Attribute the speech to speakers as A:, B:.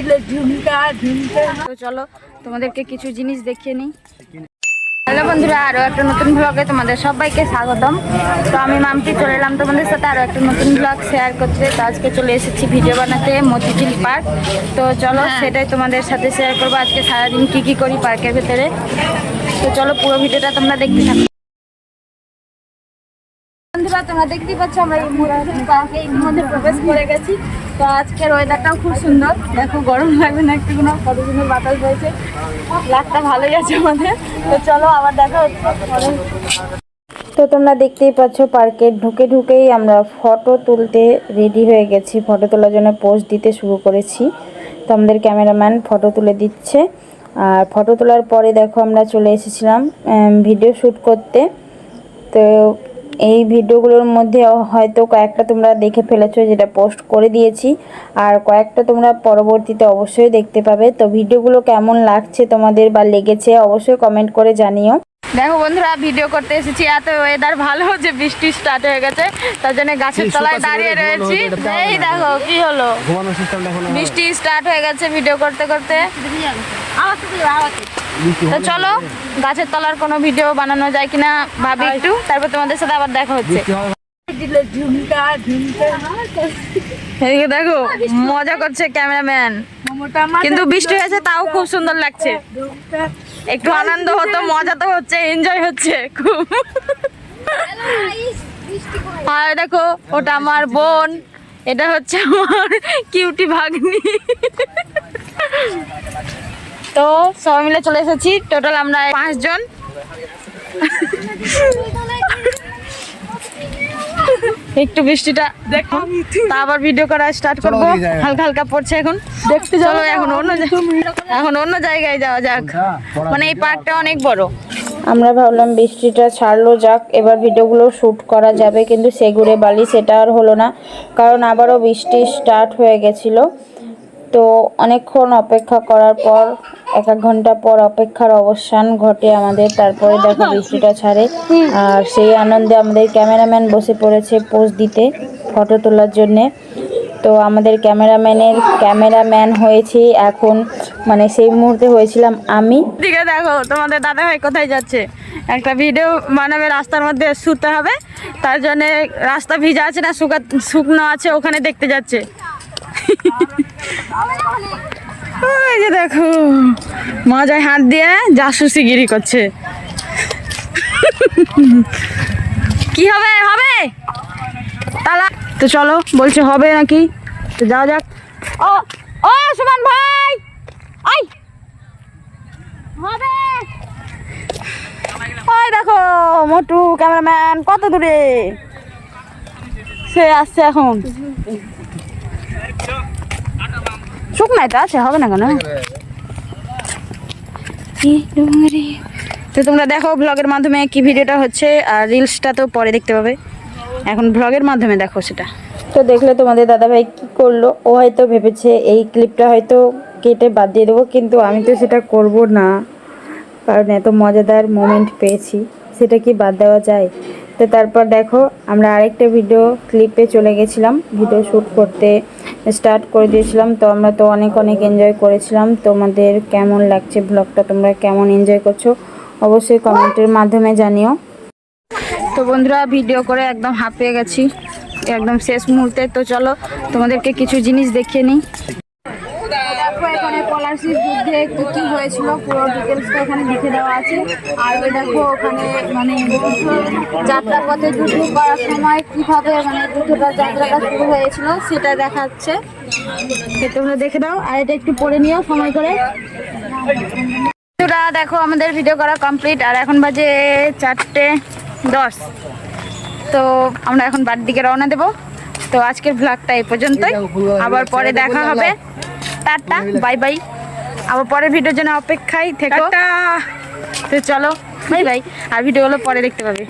A: দিলে ঝুমকা ঝুমকা।
B: তো চলো তোমাদেরকে কিছু জিনিস দেখিয়ে নিই। হ্যালো বন্ধুরা আরও একটা নতুন ব্লগে তোমাদের সবাইকে স্বাগতম। তো আমি মামটি চলে এলাম তোমাদের সাথে আরও একটা নতুন ব্লগ শেয়ার করতে। তো আজকে চলে এসেছি ভিডিও বানাতে মতিঝিল পার্ক তো চলো সেটাই তোমাদের সাথে শেয়ার করব। আজকে সারাদিন কী কী করি পার্কের ভেতরে? তো চলো পুরো ভিডিওটা তোমরা দেখতে থাকো। তোমরা দেখতেই পাচ্ছ, আমরা এই পার্কে ইতিমধ্যে প্রবেশ করে গেছি। তো আজকের ওয়েদারটাও খুব সুন্দর। দেখো, গরম লাগবে না একটু কোনো কত সুন্দর বাতাস রয়েছে লাকটা ভালোই আছে আমাদের। তো চলো, আবার দেখা হচ্ছে। তো তোমরা দেখতেই পাচ্ছ পার্কে ঢুকে ঢুকেই আমরা ফটো তুলতে রেডি হয়ে গেছি। ফটো তোলার জন্য পোস্ট দিতে শুরু করেছি। তো আমাদের ক্যামেরাম্যান ফটো তুলে দিচ্ছে। আর ফটো তোলার পরে দেখো, আমরা চলে এসেছিলাম ভিডিও শ্যুট করতে। তো এই ভিডিওগুলোর মধ্যে হয়তো কয়েকটা তোমরা দেখে ফেলেছো যেটা পোস্ট করে দিয়েছি। আর কয়েকটা তোমরা পরবর্তীতে অবশ্যই দেখতে পাবে। তো ভিডিওগুলো কেমন লাগছে তোমাদের বা লেগেছে অবশ্যই কমেন্ট করে জানিও। দেখো বন্ধুরা ভিডিও করতে এসেছি। এত ওয়েদার ভালো যে বৃষ্টি স্টার্ট হয়ে গেছে। তার জন্য গাছের তলায় দাঁড়িয়ে রয়েছি। এই দেখো কি হলো? বৃষ্টি স্টার্ট হয়ে গেছে ভিডিও করতে করতে। তো চলো গাছের তলার কোনো ভিডিও বানানো যায় কিনা ভাবি একটু তারপর তোমাদের সাথে আবার দেখা হচ্ছে। এদিকে দেখো মজা করছে ক্যামেরাম্যান। কিন্তু বৃষ্টি হয়েছে তাও খুব সুন্দর লাগছে। একটু আনন্দ হতো মজা তো হচ্ছে এনজয় হচ্ছে খুব। আর দেখো ওটা আমার বোন এটা হচ্ছে আমার কিউটি ভাগ্নি। তো সবাই মিলে চলে এসেছি। টোটাল আমরা পাঁচজন। একটু বৃষ্টিটা দেখো। আবার ভিডিও করা স্টার্ট করব। হালকা হালকা পড়ছে এখন। দেখতে চলো এখন অন্য জায়গায়- এখন অন্য জায়গায় যাওয়া যাক। মানে এই পার্কটা অনেক বড়। আমরা ভাবলাম বৃষ্টিটা ছাড়লো যাক এবার ভিডিওগুলো শ্যুট করা যাবে কিন্তু সেগুড়ে বালি সেটা আর হলো না কারণ আবারও বৃষ্টি স্টার্ট হয়ে গেছিল। তো অনেকক্ষণ অপেক্ষা করার পর, এক এক ঘণ্টা পর অপেক্ষার অবসান ঘটে আমাদের। তারপরে দেখো বৃষ্টিটা ছাড়ে। আর সেই আনন্দে আমাদের ক্যামেরাম্যান বসে পড়েছে পোজ দিতে, ফটো তোলার জন্যে। তো আমাদের ক্যামেরাম্যানের ক্যামেরাম্যান হয়েছি এখন। মানে সেই মুহূর্তে হয়েছিলাম আমি। দিকে দেখো, তোমাদের দাদা ভাই কোথায় যাচ্ছে? একটা ভিডিও বানাবে, রাস্তার মধ্যে শুতে হবে। তার জন্যে রাস্তা ভিজা আছে না, শুকা শুকনো আছে, ওখানে দেখতে যাচ্ছে। ওই যে দেখো মজায় হাত দিয়ে জাসুসি গিরি করছে। কি হবে? হবে? তালা, তো চলো, বলছে হবে নাকি? তো যাওয়া যাক। ও ও, সুমন ভাই! আই! হবে! ওই দেখো, মোটু ক্যামেরাম্যান, কত দূরে? সে আসছে এখন। শুকনাই তো, আছে, হবে না কেন? তো তোমরা দেখো ব্লগের মাধ্যমে কি ভিডিওটা হচ্ছে, আর রিলসটা তো পরে দেখতে পাবে। এখন ব্লগের মাধ্যমে দেখো সেটা। তো দেখলে তোমাদের দাদাভাই কি করল, ও হয়তো ভেবেছে এই ক্লিপটা হয়তো কেটে বাদ দিয়ে দেবো, কিন্তু আমি তো সেটা করব না, কারণ এত মজাদার মোমেন্ট পেয়েছি, সেটা কি বাদ দেওয়া যায়? তো তারপর দেখো, আমরা আরেকটা ভিডিও ক্লিপে চলে গেছিলাম ভিডিও শ্যুট করতে। স্টার্ট করে দিয়েছিলাম। তো আমরা তো অনেক অনেক এনজয় করেছিলাম। তোমাদের কেমন লাগছে ব্লগটা তোমরা কেমন এনজয় করছ? অবশ্যই কমেন্টের মাধ্যমে জানিও। তো বন্ধুরা ভিডিও করে একদম হাঁপিয়ে গেছি। একদম শেষ মুহূর্তে। তো চলো, তোমাদেরকে কিছু জিনিস দেখিয়ে নিই। এখানে যুদ্ধে কি কি হয়েছিল পুরো ডিটেলসটা এখানে লিখে দেওয়া আছে। আর ওই দেখো ওখানে মানে যাত্রা পথে যুদ্ধ করার সময় কীভাবে মানে যুদ্ধটা যাত্রাটা শুরু হয়েছিল সেটা দেখাচ্ছে। তোমরা দেখে দাও আর এটা একটু পড়ে নিও সময় করে। বন্ধুরা দেখো আমাদের ভিডিও করা কমপ্লিট আর এখন বাজে চারটে দশ। তো আমরা এখন বাড়ির দিকে রওনা দেব। তো আজকের ভ্লগটা এই পর্যন্তই। আবার পরে দেখা হবে। টাটা বাই বাই আবার পরের ভিডিওর জন্য অপেক্ষায় থেকো। তো চলো বাই বাই। আর ভিডিওগুলো পরে দেখতে পাবে।